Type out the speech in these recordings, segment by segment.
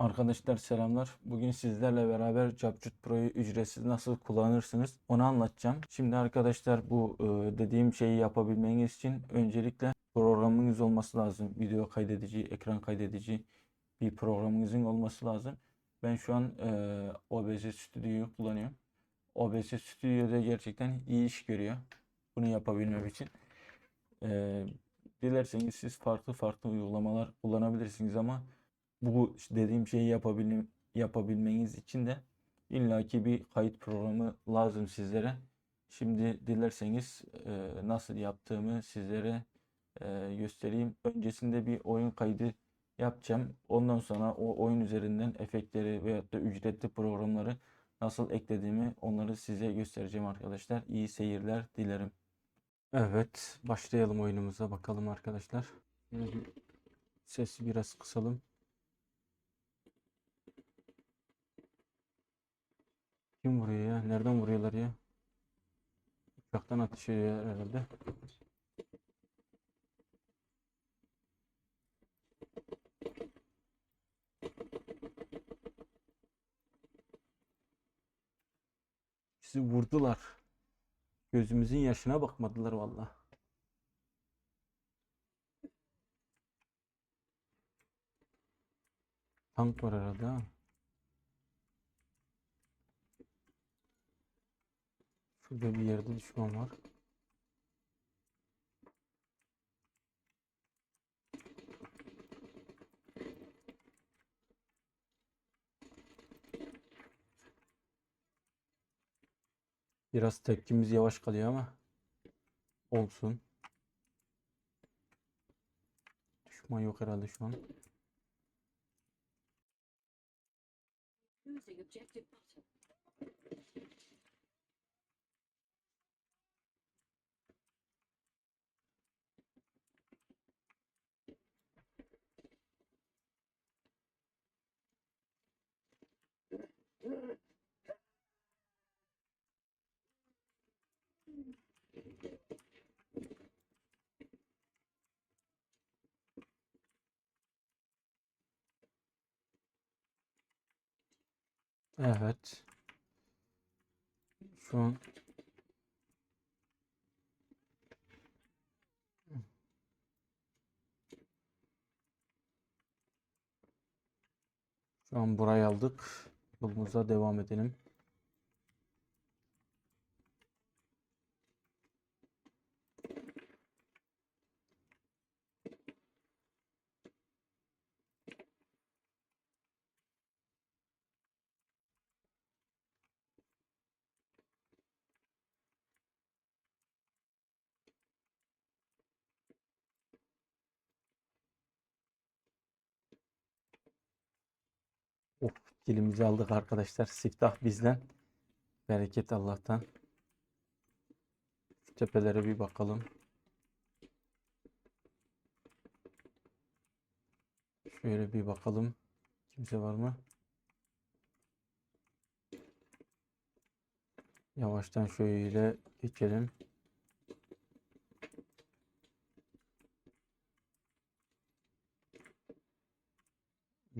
Arkadaşlar selamlar. Bugün sizlerle beraber CapCut Pro'yu ücretsiz nasıl kullanırsınız onu anlatacağım. Şimdi arkadaşlar bu e, dediğim şeyi yapabilmeniz için öncelikle programınız olması lazım. Video kaydedici, ekran kaydedici bir programınızın olması lazım. Ben şu an e, OBS Studio'yu kullanıyorum. OBS Studio'da gerçekten iyi iş görüyor. Bunu yapabilmem için. E, dilerseniz siz farklı farklı uygulamalar kullanabilirsiniz ama bu dediğim şeyi yapabil yapabilmeniz için de illaki bir kayıt programı lazım sizlere. Şimdi dilerseniz e, nasıl yaptığımı sizlere e, göstereyim. Öncesinde bir oyun kaydı yapacağım. Ondan sonra o oyun üzerinden efektleri veyahut da ücretli programları nasıl eklediğimi onları size göstereceğim arkadaşlar. İyi seyirler dilerim. Evet, başlayalım oyunumuza bakalım arkadaşlar. Sesi biraz kısalım. Kim vuruyor ya? Nereden vuruyorlar ya? Uçaktan ateş ediyor herhalde. Bizi vurdular. Gözümüzün yaşına bakmadılar vallahi. Tank var herhalde ha. Şurada bir yerde düşman var. Biraz tepkimiz yavaş kalıyor ama olsun. Düşman yok herhalde şu an. Using objective button. Evet. An Şu an burayı aldık. Yolumuza devam edelim. Of, kilimizi aldık arkadaşlar. Siftah bizden. Bereket Allah'tan. Şu tepelere bir bakalım. Şöyle bir bakalım. Kimse var mı? Yavaştan şöyle geçelim.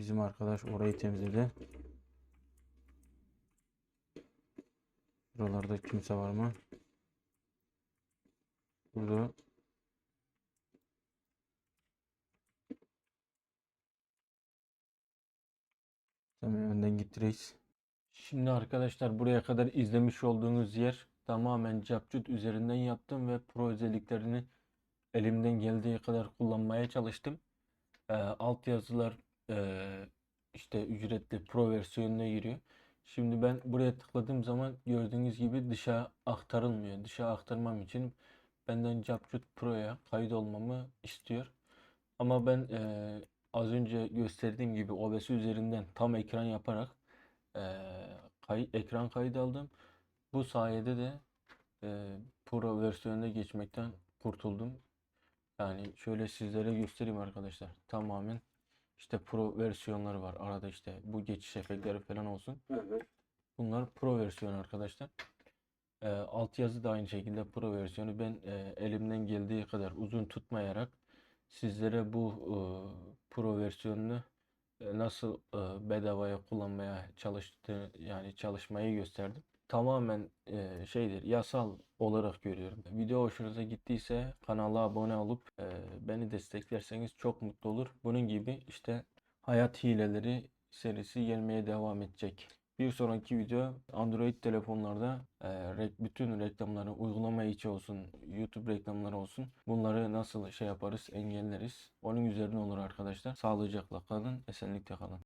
Bizim arkadaş orayı temizledi. Buralarda kimse var mı? Burada Tamam önden gitti reis. Şimdi arkadaşlar buraya kadar izlemiş olduğunuz yer tamamen CapCut üzerinden yaptım ve pro özelliklerini elimden geldiği kadar kullanmaya çalıştım. Ee, altyazılar ee, işte ücretli pro versiyonuna giriyor. Şimdi ben buraya tıkladığım zaman gördüğünüz gibi dışa aktarılmıyor. Dışa aktarmam için benden CapCut Pro'ya kaydolmamı istiyor. Ama ben eee, az önce gösterdiğim gibi OBS üzerinden tam ekran yaparak eee, kay- ekran kaydı aldım. Bu sayede de eee, Pro versiyonuna geçmekten kurtuldum. Yani şöyle sizlere göstereyim arkadaşlar. Tamamen işte Pro versiyonları var. Arada işte bu geçiş efektleri falan olsun. Bunlar Pro versiyon arkadaşlar. Ee, altyazı da aynı şekilde Pro versiyonu. Ben e, elimden geldiği kadar uzun tutmayarak sizlere bu e, Pro versiyonunu e, nasıl e, bedavaya kullanmaya çalıştığı yani çalışmayı gösterdim. Tamamen e, şeydir yasal olarak görüyorum. Video hoşunuza gittiyse kanala abone olup e, beni desteklerseniz çok mutlu olur. Bunun gibi işte hayat hileleri serisi gelmeye devam edecek. Bir sonraki video Android telefonlarda e, bütün reklamları uygulama içi olsun, YouTube reklamları olsun. Bunları nasıl şey yaparız, engelleriz. Onun üzerine olur arkadaşlar. Sağlıcakla kalın, esenlikle kalın.